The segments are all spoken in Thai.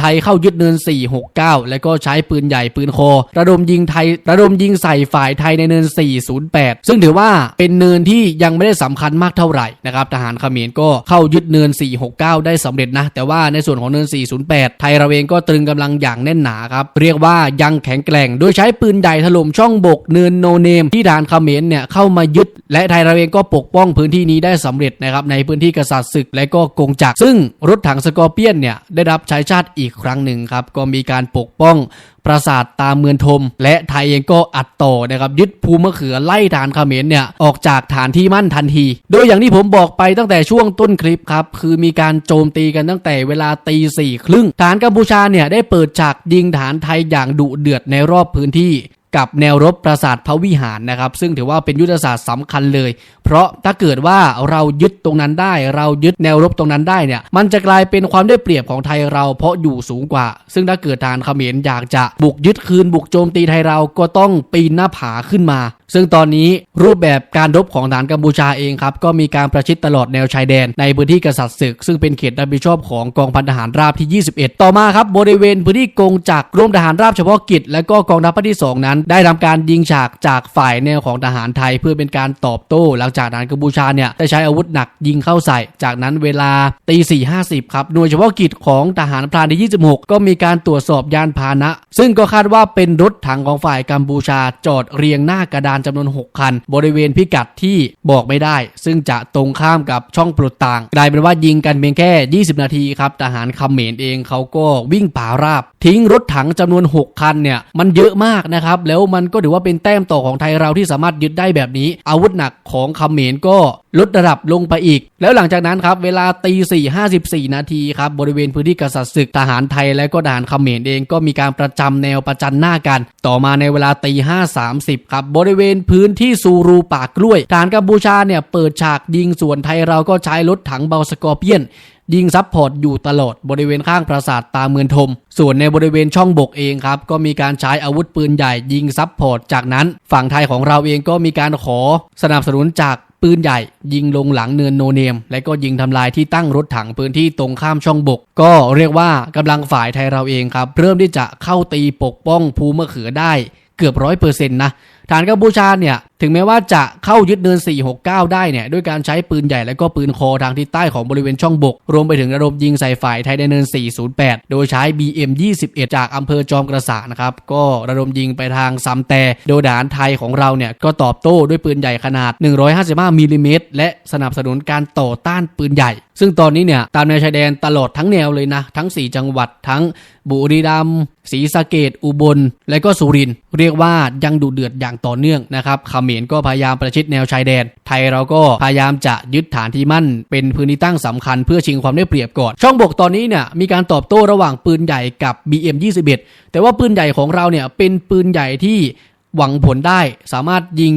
ไทยเข้ายึดเนิน 469 แล้วก็ใช้ปืนใหญ่ปืนโค ระดมยิงไทยระดมยิงใส่ฝ่ายไทยในเนิน 408 ซึ่งถือว่าเป็นเนินที่ยังไม่ได้สำคัญมากเท่าไหร่นะครับทหารเขมรก็เข้ายึดเนิน 469 ได้สำเร็จนะ แต่ว่าในส่วนของเนิน 408 ไทยเราเองก็ตรึงกำลังอย่างแน่นหนาครับ เรียกว่ายังแข็งแกร่ง โดยใช้ปืนใหญ่ถล่มช่องบกเนินโนเนม ที่ทหารเขมรเนี่ยเข้ามายึด และไทยเราเองก็ปกป้องพื้นที่นี้ได้สำเร็จนะครับในพื้นที่กษัตริย์ศึกและก็กงจักรซึ่งรถถังสกอร์เปียนเนี่ยได้รับใช้ชาติอีกครั้งหนึ่งครับ ก็มีการปกป้องปราสาทตามเมืองทม และไทยเองก็อัดต่อนะครับยึดภูมะเขือไล่ฐานเขมรเนี่ยออกจากฐานที่มั่นทันที โดยอย่างที่ผมบอกไปตั้งแต่ช่วงต้นคลิปครับคือมีการโจมตีกันตั้งแต่เวลาตีสี่ครึ่งฐานกัมพูชาเนี่ยได้เปิดฉากยิงฐานไทยอย่างดุเดือดในรอบพื้นที่ กับแนวรบปราสาทพระวิหารนะครับ ซึ่งถือว่าเป็นยุทธศาสตร์สำคัญเลย เพราะถ้าเกิดว่าเรายึดตรงนั้นได้ เรายึดแนวรบตรงนั้นได้เนี่ย มันจะกลายเป็นความได้เปรียบของไทยเราเพราะอยู่สูงกว่า ซึ่งถ้าเกิดทานเขมรอยากจะบุกยึดคืนบุกโจมตีไทยเราก็ต้องปีนหน้าผาขึ้นมาซึ่งตอนนี้รูปแบบการรบของฐานกัมพูชาเองครับ ก็มีการประชิดตลอดแนวชายแดนในพื้นที่กษัตริย์ศึก ซึ่งเป็นเขตรับผิดชอบของกองพันทหารราบที่ 21 ต่อมาครับบริเวณพื้นที่กงจักรร่วมทหารราบเฉพาะกิจ และก็กองทัพภาคที่ 2 นั้น ได้ทำการยิงฉากจากฝ่ายแนวของทหารไทย เพื่อเป็นการตอบโต้ หลังจากทหารกัมพูชาเนี่ยได้ใช้อาวุธหนักยิงเข้าใส่ จากนั้นเวลาตีสี่ห้าสิบครับหน่วยเฉพาะกิจของทหารพรานที่ 26 ก็มีการตรวจสอบยานพาหนะ ซึ่งก็คาดว่าเป็นรถถังของฝ่ายกัมพูชาจอดเรียงหน้ากระดานจำนวน 6 คัน บริเวณพิกัดที่บอกไม่ได้ ซึ่งจะตรงข้ามกับช่องปลดต่าง กลายเป็นว่ายิงกันเพียงแค่ 20 นาทีครับทหารเขมรเองเขาก็วิ่งป่าราบ ทิ้งรถถังจำนวน 6 คันเนี่ยมันเยอะมากนะครับแล้วมันก็ถือว่าเป็นแต้มต่อของไทยเราที่สามารถยึดได้แบบนี้ อาวุธหนักของเขมรก็ลดระดับลงไปอีก แล้วหลังจากนั้นครับเวลาตีสี่ห้าสิบสี่นาทีครับบริเวณพื้นที่กษัตริย์ศึกทหารไทยและก็ทหารเขมรเองก็มีการประจำแนวประจันหน้ากัน ต่อมาในเวลาตีห้าสามสิบครับบริเวณพื้นที่ซูรูปากกล้วยทหารกัมพูชาเนี่ยเปิดฉากยิงส่วนไทยเราก็ใช้รถถังเบาสกอร์เปียน ยิงซับพอร์ตอยู่ตลอดบริเวณข้างปราสาทตาเมืองทม ส่วนในบริเวณช่องบกเองครับก็มีการใช้อาวุธปืนใหญ่ยิงซับพอร์ตจากนั้นฝั่งไทยของเราเองก็มีการขอสนับสนุนจากปืนใหญ่ยิงลงหลังเนินโนเนม และก็ยิงทำลายที่ตั้งรถถังพื้นที่ตรงข้ามช่องบก ก็เรียกว่ากำลังฝ่ายไทยเราเองครับ เริ่มที่จะเข้าตีปกป้องภูมะเขือได้เกือบร้อยเปอร์เซ็นต์นะ ฐานกัมพูชาเนี่ยถึงแม้ว่าจะเข้ายึดเนิน 469 ได้เนี่ยด้วยการใช้ปืนใหญ่และก็ปืนคอทางทิศใต้ของบริเวณช่องบก รวมไปถึงระดมยิงใส่ฝ่ายไทยในเนิน 408 โดยใช้ BM 21 จากอำเภอจอมกระสานะครับ ก็ระดมยิงไปทางซัมแต่โดยทหารไทยของเราเนี่ยก็ตอบโต้ด้วยปืนใหญ่ขนาด 155มิลลิเมตรและสนับสนุนการต่อต้านปืนใหญ่ ซึ่งตอนนี้เนี่ยตามแนวชายแดนตลอดทั้งแนวเลยนะทั้ง 4 จังหวัดทั้งบุรีรัมย์ศรีสะเกดอุบล และก็สุรินทร์เรียกว่ายังดูเดือดอย่างต่อเนื่องนะครับเขมรก็พยายามประชิดแนวชายแดน ไทยเราก็พยายามจะยึดฐานที่มั่น เป็นพื้นที่ตั้งสำคัญเพื่อชิงความได้เปรียบก่อน ช่องบกตอนนี้เนี่ยมีการตอบโต้ระหว่างปืนใหญ่กับ BM 21 แต่ว่าปืนใหญ่ของเราเนี่ยเป็นปืนใหญ่ที่หวังผลได้สามารถยิง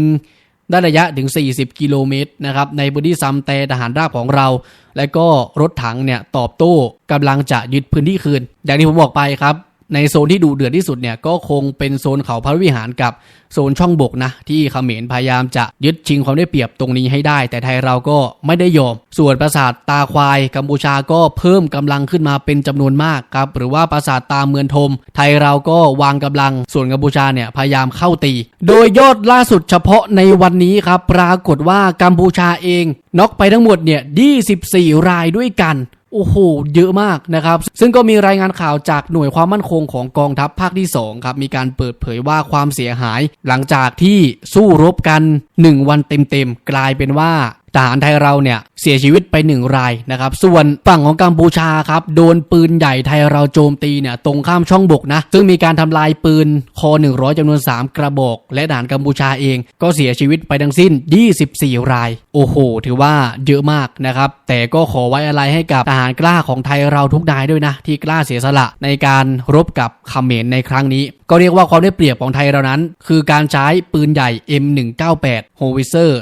ได้ระยะถึง 40 กิโลเมตรนะครับในพื้นที่ซัมแต่ทหารราบของเรา และก็รถถังเนี่ยตอบโต้กำลังจะยึดพื้นที่คืน อย่างที่ผมบอกไปครับ ในโซนที่ดูเดือดที่สุดเนี่ยก็คงเป็นโซนเขาพระวิหารกับโซนช่องบกนะ ที่เขมรพยายามจะยึดชิงความได้เปรียบตรงนี้ให้ได้ แต่ไทยเราก็ไม่ได้ยอม ส่วนปราสาทตาควาย กัมพูชาก็เพิ่มกำลังขึ้นมาเป็นจำนวนมากครับหรือว่าปราสาทตาเมืองทม ไทยเราก็วางกำลัง ส่วนกัมพูชาเนี่ยพยายามเข้าตี โดยยอดล่าสุดเฉพาะในวันนี้ครับปรากฏว่ากัมพูชาเองน็อกไปทั้งหมดเนี่ย24 รายด้วยกัน โอ้โห เยอะมากนะครับ ซึ่งก็มีรายงานข่าวจากหน่วยความมั่นคงของกองทัพภาคที่2ครับ มีการเปิดเผยว่าความเสียหาย หลังจากที่สู้รบกัน 1 วันเต็มๆ กลายเป็นว่า ทหารไทยเราเนี่ยเสียชีวิตไปหนึ่งรายนะครับส่วนฝั่งของกัมพูชาครับโดนปืนใหญ่ไทยเราโจมตีเนี่ยตรงข้ามช่องบกนะซึ่งมีการทำลายปืนคอ100จำนวน 3 กระบอก และทหารกัมพูชาเองก็เสียชีวิตไปทั้งสิ้น 24 ราย โอ้โห ถือว่าเยอะมากนะครับแต่ก็ขอไว้อะไรให้กับทหารกล้าของไทยเราทุกนายด้วยนะ ที่กล้าเสียสละในการรบกับเขมรในครั้งนี้ ก็เรียกว่าความได้เปรียบของไทยเรานั้น คือการใช้ปืนใหญ่ M198 โฮวิเซอร์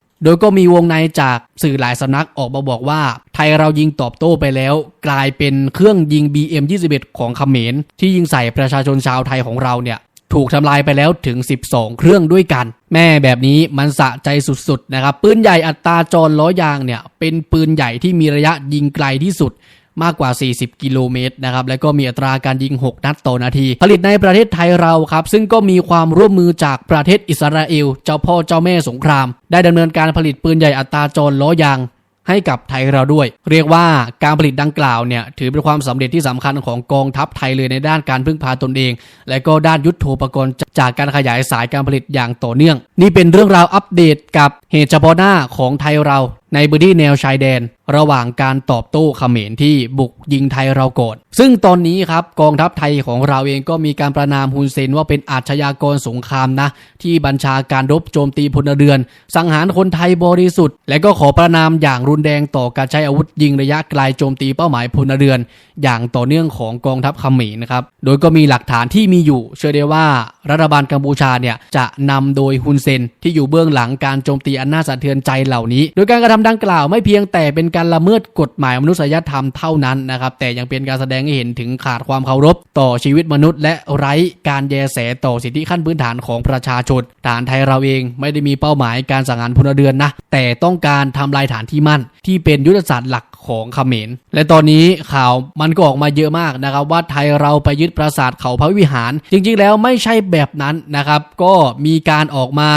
โดยก็มีวงในจากสื่อหลายสำนักออกมาบอกว่า ไทยเรายิงตอบโต้ไปแล้ว กลายเป็นเครื่องยิง BM21 ของเขมร ที่ยิงใส่ประชาชนชาวไทยของเราเนี่ยถูกทำลายไปแล้วถึง 12 เครื่องด้วยกัน แม่แบบนี้มันสะใจสุดๆนะครับ ปืนใหญ่อัตราจรล้อยางเนี่ย เป็นปืนใหญ่ที่มีระยะยิงไกลที่สุด มากกว่า 40 กิโลเมตรนะครับ แล้วก็มีอัตราการยิง 6 นัดต่อนาที ผลิตในประเทศไทยเราครับ ซึ่งก็มีความร่วมมือจากประเทศอิสราเอล เจ้าพ่อเจ้าแม่สงคราม ได้ดำเนินการผลิตปืนใหญ่อัตราจรล้อยางให้กับไทยเราด้วย เรียกว่าการผลิตดังกล่าวเนี่ยถือเป็นความสำเร็จที่สำคัญของกองทัพไทยเลยในด้านการพึ่งพาตนเอง และก็ด้านยุทโธปกรณ์จากการขยายสายการผลิตอย่างต่อเนื่อง นี่เป็นเรื่องราวอัปเดตกับ เหตุเฉพาะหน้าของไทยเราในพื้นที่แนวชายแดน ระหว่างการตอบโต้เขมรที่บุกยิงไทยเราก่อนซึ่งตอนนี้ครับกองทัพไทยของเราเองก็มีการประนามฮุนเซนว่าเป็นอาชญากรสงครามนะ ที่บัญชาการรบโจมตีพลเรือน สังหารคนไทยบริสุทธิ์ และก็ขอประนามอย่างรุนแรงต่อการใช้อาวุธยิงระยะไกลโจมตีเป้าหมายพลเรือน อย่างต่อเนื่องของกองทัพเขมรนะครับโดยก็มีหลักฐานที่มีอยู่ เชื่อได้ว่ารัฐบาลกัมพูชาเนี่ยจะนำโดยฮุนเซนที่อยู่เบื้องหลังการโจมตีอันน่าสะเทือนใจเหล่านี้ โดยการกระทำดังกล่าวไม่เพียงแต่เป็นการละเมิดกฎหมายมนุษยธรรมเท่านั้นนะครับแต่ยังเป็นการแสดงให้เห็นถึงขาดความเคารพ ต่อชีวิตมนุษย์ และไร้การแยแสต่อสิทธิขั้นพื้นฐานของประชาชนฐานไทยเราเองไม่ได้มีเป้าหมายการสังหารพลเรือนนะแต่ต้องการทำลายฐานที่มั่น ที่เป็นยุทธศาสตร์หลักของเขมร และตอนนี้ข่าวมันก็ออกมาเยอะมากนะครับ ว่าไทยเราไปยึดปราสาทเขาพระวิหาร จริงๆแล้วไม่ใช่แบบนั้นนะครับ ก็มีการออกมา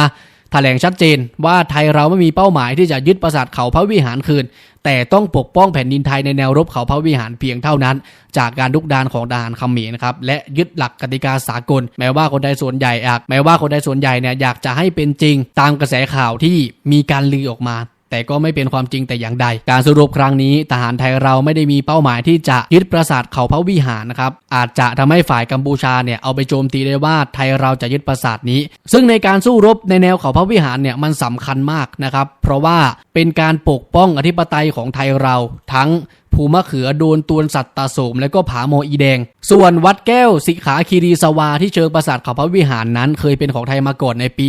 แถลงชัดเจนว่าไทยเราไม่มีเป้าหมายที่จะยึดปราสาทเขาพระวิหารคืน แต่ต้องปกป้องแผ่นดินไทยในแนวรบเขาพระวิหารเพียงเท่านั้น จากการลุกดานของทหารเขมรนะครับและยึดหลักกติกาสากล แม้ว่าคนไทยส่วนใหญ่อยากแม้ว่าคนไทยส่วนใหญ่เนี่ยอยากจะให้เป็นจริง ตามกระแสข่าวที่มีการลือออกมา แต่ก็ไม่เป็นความจริงแต่อย่างใด การสรุปครั้งนี้ทหารไทยเราไม่ได้มีเป้าหมายที่จะยึดปราสาทเขาพระวิหารนะครับอาจจะทำให้ฝ่ายกัมพูชาเนี่ยเอาไปโจมตีได้ว่าไทยเราจะยึดปราสาทนี้ ซึ่งในการสู้รบในแนวเขาพระวิหารเนี่ยมันสำคัญมากนะครับ เพราะว่าเป็นการปกป้องอธิปไตยของไทยเราทั้ง ภูมะเขือโดนตวนสัตตาโสมและก็ผาโมอีแดง ส่วนวัดแก้วสิขาคีรีสวาที่เชิงปราสาทเขาพระวิหารนั้น เคยเป็นของไทยมาก่อนในปี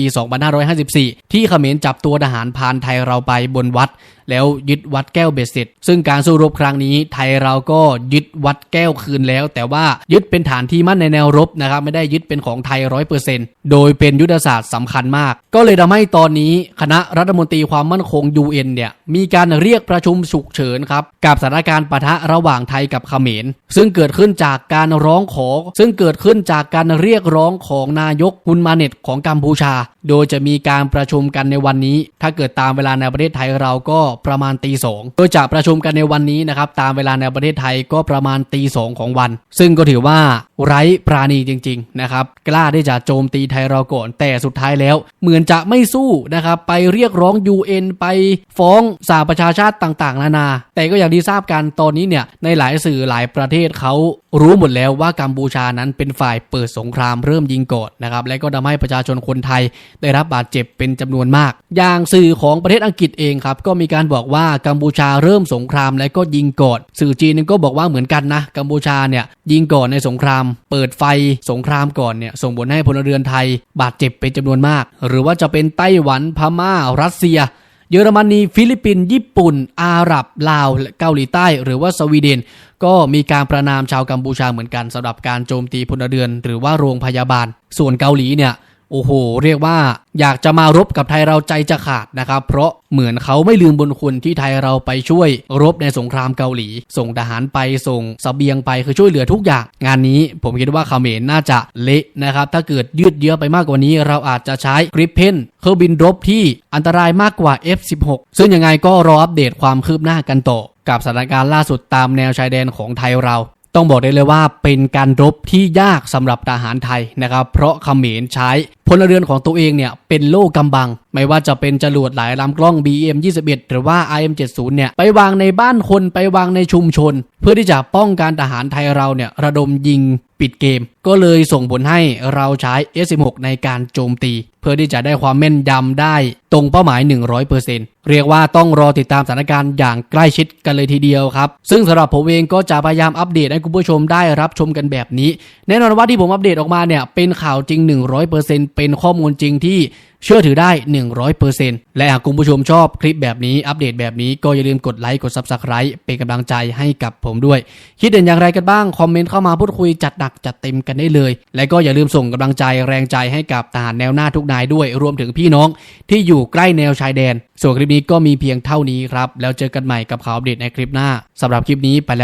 2554 ที่เขมรจับตัวทหารพานไทยเราไปบนวัด แล้วยึดวัดแก้วเบสเสร็จ ซึ่งการสู้รบครั้งนี้ไทยเราก็ยึดวัดแก้วคืนแล้ว แต่ว่ายึดเป็นฐานที่มั่นในแนวรบนะครับไม่ได้ยึดเป็นของไทยร้อยเปอร์เซ็นต์โดยเป็นยุทธศาสตร์สำคัญมาก ก็เลยทำให้ตอนนี้คณะรัฐมนตรีความมั่นคง UN เนี่ยมีการเรียกประชุมฉุกเฉินครับกับสถานการณ์ปะทะระหว่างไทยกับเขมร ซึ่งเกิดขึ้นจากการร้องขอ ซึ่งเกิดขึ้นจากการเรียกร้องของนายกฮุนมาเน็ตของกัมพูชา โดยจะมีการประชุมกันในวันนี้ ถ้าเกิดตามเวลาในประเทศไทยเราก็ประมาณตีสองโดยจะประชุมกันในวันนี้นะครับตามเวลาในประเทศไทยก็ประมาณตีสองของวัน ซึ่งก็ถือว่าไร้ปราณีจริงๆนะครับกล้าที่จะโจมตีไทยเราก่อน แต่สุดท้ายแล้วเหมือนจะไม่สู้นะครับไปเรียกร้อง UN ไปฟ้องสหประชาชาติต่างๆ นานา แต่ก็อย่างที่ทราบกันตอนนี้เนี่ยในหลายสื่อหลายประเทศเขารู้หมดแล้วว่ากัมพูชานั้นเป็นฝ่ายเปิดสงครามเริ่มยิงก่อนนะครับและก็ทำให้ประชาชนคนไทยได้รับบาดเจ็บเป็นจำนวนมาก อย่างสื่อของประเทศอังกฤษเองครับก็มีการบอกว่ากัมพูชาเริ่มสงครามและก็ยิงก่อนสื่อจีนก็บอกว่าเหมือนกันนะกัมพูชาเนี่ยยิงก่อนในสงครามเปิดไฟสงครามก่อนเนี่ยส่งผลให้พลเรือนไทย บาดเจ็บเป็นจำนวนมาก หรือว่าจะเป็นไต้หวันพม่า รัสเซีย เยอรมนีฟิลิปปินส์ญี่ปุ่น อาหรับ ลาวและเกาหลีใต้ หรือว่าสวีเดน ก็มีการประนามชาวกัมพูชาเหมือนกันสำหรับการโจมตีพลเรือน หรือว่าโรงพยาบาล ส่วนเกาหลีเนี่ย โอ้โห เรียกว่าอยากจะมารบกับไทยเราใจจะขาดนะครับ เพราะเหมือนเขาไม่ลืมบุญคุณที่ไทยเราไปช่วยรบในสงครามเกาหลี ส่งทหารไปส่งเสบียงไปคือช่วยเหลือทุกอย่าง งานนี้ผมคิดว่าเขมรน่าจะเละนะครับ ถ้าเกิดยืดเยื้อไปมากกว่านี้ เราอาจจะใช้กริปเพนเครื่องบินรบที่อันตรายมากกว่า F16 ซึ่งยังไงก็รออัปเดตความคืบหน้ากันต่อกับสถานการณ์ล่าสุดตามแนวชายแดนของไทยเราต้องบอกได้เลยว่าเป็นการรบที่ยากสำหรับทหารไทยนะครับ เพราะเขมรใช้ พลเรือนของตัวเองเนี่ยเป็นโล่กำบัง ไม่ว่าจะเป็นจรวดหลายลำกล้อง BM 21หรือว่า IM 70เนี่ยไปวางในบ้านคนไปวางในชุมชน เพื่อที่จะป้องกันทหารไทยเราเนี่ยระดมยิงปิดเกม ก็เลยส่งผลให้เราใช้ S16 ในการโจมตี เพื่อที่จะได้ความแม่นยำได้ตรงเป้าหมาย 100%เรียกว่าต้องรอติดตามสถานการณ์อย่างใกล้ชิดกันเลยทีเดียวครับ ซึ่งสำหรับผมเองก็จะพยายามอัปเดตให้คุณผู้ชมได้รับชมกันแบบนี้ แน่นอนว่าที่ผมอัปเดตออกมาเนี่ยเป็นข่าวจริง 100%เป็นข้อมูลจริงที่เชื่อถือได้ 100%และหากคุณผู้ชมชอบคลิปแบบนี้อัปเดตแบบนี้ก็อย่าลืมกดไลค์กด Subscribe เป็นกำลังใจให้กับผมด้วย คิดเห็นอย่างไรกันบ้าง คอมเมนต์เข้ามาพูดคุยจัดหนักจัดเต็มกันได้เลย และก็อย่าลืมส่งกำลังใจแรงใจให้กับทหารแนวหน้าทุกนายด้วยรวมถึงพี่น้องที่อยู่ใกล้แนวชายแดน ส่วนคลิปนี้ก็มีเพียงเท่านี้ครับแล้วเจอกันใหม่กับข่าวอัปเดตในคลิปหน้าสำหรับคลิปนี้ไปแล้ว